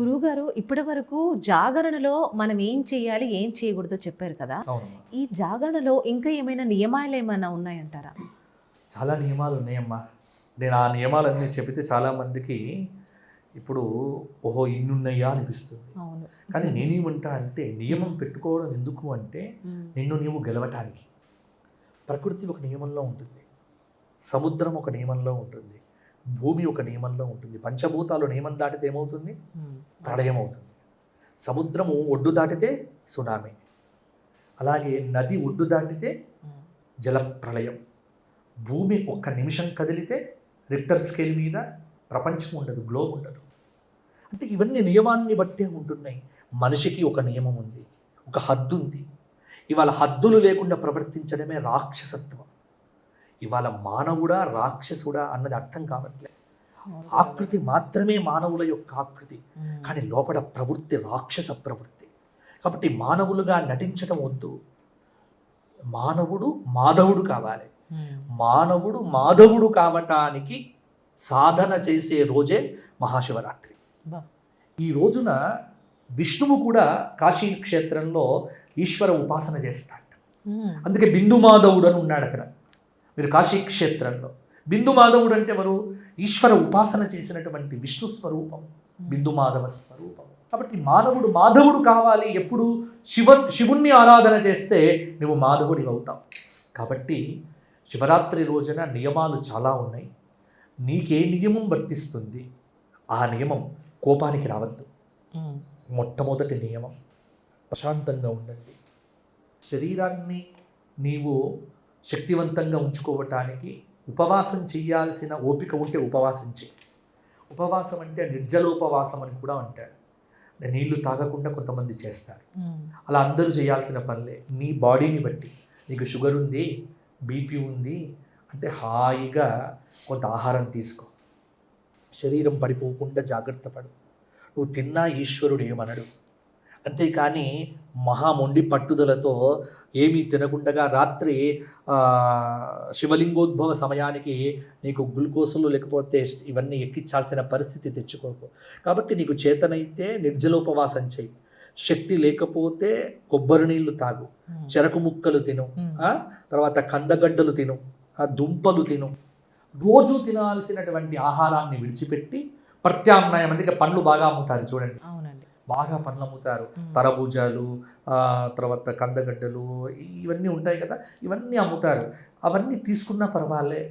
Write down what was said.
గురువుగారు ఇప్పటి వరకు జాగరణలో మనం ఏం చేయాలి ఏం చేయకూడదో చెప్పారు కదా. ఈ జాగరణలో ఇంకా ఏమైనా నియమాలు ఏమైనా ఉన్నాయంటారా? చాలా నియమాలు ఉన్నాయమ్మా. నేను ఆ నియమాలన్నీ చెబితే చాలామందికి ఇప్పుడు ఓహో ఇన్నున్నాయా అనిపిస్తుంది. అవును. కానీ నేనేమంటా అంటే నియమం పెట్టుకోవడం ఎందుకు అంటే నిన్ను నీవు గెలవటానికి. ప్రకృతి ఒక నియమంలో ఉంటుంది. సముద్రం ఒక నియమంలో ఉంటుంది. భూమి ఒక నియమంలో ఉంటుంది. పంచభూతాలు నియమం దాటితే ఏమవుతుంది? ప్రళయం అవుతుంది సముద్రము ఒడ్డు దాటితే సునామీ. అలాగే నది ఒడ్డు దాటితే జల ప్రళయం భూమి ఒక్క నిమిషం కదిలితే రిక్టర్ స్కేల్ మీద ప్రపంచం ఉండదు గ్లోబ్ ఉండదు. అంటే ఇవన్నీ నియమాన్ని బట్టే ఉంటున్నాయి. మనిషికి ఒక నియమం ఉంది ఒక హద్దు ఉంది. ఇవాళ హద్దులు లేకుండా ప్రవర్తించడమే రాక్షసత్వం. ఇవాళ మానవుడా రాక్షసుడా అన్నది అర్థం కావట్లే. ఆకృతి మాత్రమే మానవుల యొక్క ఆకృతి. కానీ లోపల ప్రవృత్తి రాక్షస ప్రవృత్తి. కాబట్టి మానవులుగా నటించడం వద్దు. మానవుడు మాధవుడు కావాలి. మానవుడు మాధవుడు కావటానికి సాధన చేసే రోజే మహాశివరాత్రి. ఈ రోజున విష్ణువు కూడా కాశీ క్షేత్రంలో ఈశ్వర ఉపాసన చేస్తాడు. అందుకే బిందు మాధవుడు అని ఉన్నాడు అక్కడ. మీరు కాశీ క్షేత్రంలో బిందు మాధవుడు అంటే ఎవరు? ఈశ్వర ఉపాసన చేసినటువంటి విష్ణు స్వరూపం. బిందు మాధవ స్వరూపం. కాబట్టి మానవుడు మాధవుడు కావాలి. ఎప్పుడు? శివ శివుణ్ణి ఆరాధన చేస్తే నువ్వు మాధవుడి అవుతావు. కాబట్టి శివరాత్రి రోజున నియమాలు చాలా ఉన్నాయి. నీకే నియమం వర్తిస్తుంది. ఆ నియమం కోపానికి రావద్దు. మొట్టమొదటి నియమం ప్రశాంతంగా ఉండండి. శరీరాన్ని నీవు శక్తివంతంగా ఉంచుకోవటానికి ఉపవాసం చేయాల్సిన ఓపిక ఉంటే ఉపవాసం చేయి. ఉపవాసం అంటే నిర్జలోపవాసం అని కూడా అంటారు. నీళ్ళు తాగకుండా కొంతమంది చేస్తారు. అలా అందరూ చేయాల్సిన పనులే. నీ బాడీని బట్టి. నీకు షుగర్ ఉంది బీపీ ఉంది అంటే హాయిగా కొంత ఆహారం తీసుకో. శరీరం పడిపోకుండా జాగ్రత్త పడు. నువ్వు తిన్నా ఈశ్వరుడు ఏమనడు. అంతేకాని మహా మొండి పట్టుదలతో ఏమీ తినకుండా రాత్రి శివలింగోద్భవ సమయానికి నీకు గ్లూకోజులు లేకపోతే ఇవన్నీ ఎక్కించాల్సిన పరిస్థితి తెచ్చుకోకు. కాబట్టి నీకు చేతనైతే నిర్జలోపవాసం చెయ్యి శక్తి లేకపోతే కొబ్బరి నీళ్ళు తాగు. చెరకు ముక్కలు తిను? తర్వాత కందగడ్డలు తిను. దుంపలు తిను. రోజు తినాల్సినటువంటి ఆహారాన్ని విడిచిపెట్టి ప్రత్యామ్నాయం అందుకే పండ్లు బాగా అమ్ముతారు చూడండి. బాగా పండ్లు అమ్ముతారు తరబూజాలు తర్వాత కందగడ్డలు ఇవన్నీ ఉంటాయి కదా. ఇవన్నీ అమ్ముతారు. అవన్నీ తీసుకున్నా పర్వాలే.